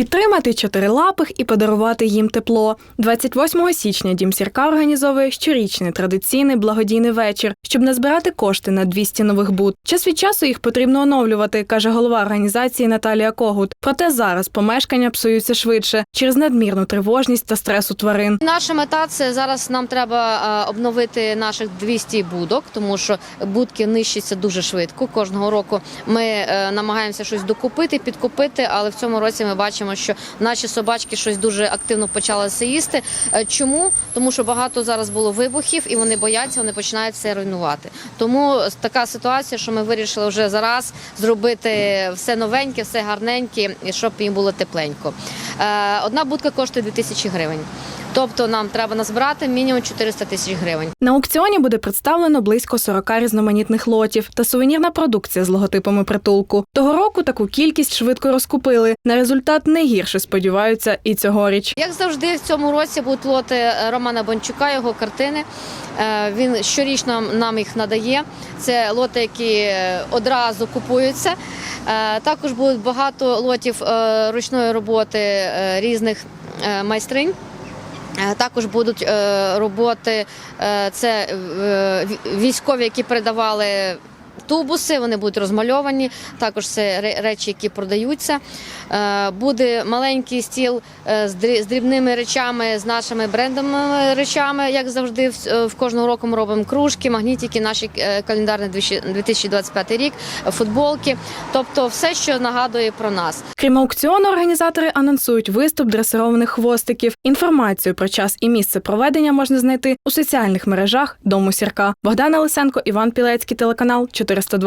Підтримати чотирилапих і подарувати їм тепло. 28 січня Дім Сірка організовує щорічний традиційний благодійний вечір, щоб назбирати кошти на 200 нових буд. Час від часу їх потрібно оновлювати, каже голова організації Наталія Когут. Проте зараз помешкання псуються швидше через надмірну тривожність та стрес у тварин. Наша мета це зараз нам треба е, обновити наших 200 будок, тому що будки нищаться дуже швидко. Кожного року ми е, намагаємося щось докупити, підкупити, але в цьому році ми бачимо, що наші собачки щось дуже активно почали все їсти. Е, Чому? Тому що багато зараз було вибухів, і вони бояться, вони починають все руйнувати. Тому така ситуація, що ми вирішили вже зараз зробити все новеньке, все гарненьке, щоб їм було тепленько. Е, Одна будка коштує 2000 гривень. Тобто нам треба назбирати мінімум 400 тисяч гривень. На аукціоні буде представлено близько 40 різноманітних лотів та сувенірна продукція з логотипами притулку. Того року таку кількість швидко розкупили. На результат не гірше сподіваються і цьогоріч. Як завжди, в цьому році будуть лоти е, Романа Бончука, його картини. Е, Він щорічно нам їх надає. Це лоти, які е, одразу купуються. Також будуть багато лотів ручної роботи різних майстринь. Е, Також будуть е, роботи, е, це військові, які передавали тубуси, вони будуть розмальовані. Також це речі, які продаються. Е, Буде маленький стіл е, з дрі- дрібними речами, з нашими брендовими речами, як завжди, в- е, кожного року ми робимо кружки, магнітики, наші календарний 2025 рік, футболки. Тобто все, що нагадує про нас. Крім аукціону, організатори анонсують виступ дресированих хвостиків. Інформацію про час і місце проведення можна знайти у соціальних мережах Дому Сірка. Богдана Лисенко, Іван Пілецький, телеканал 402.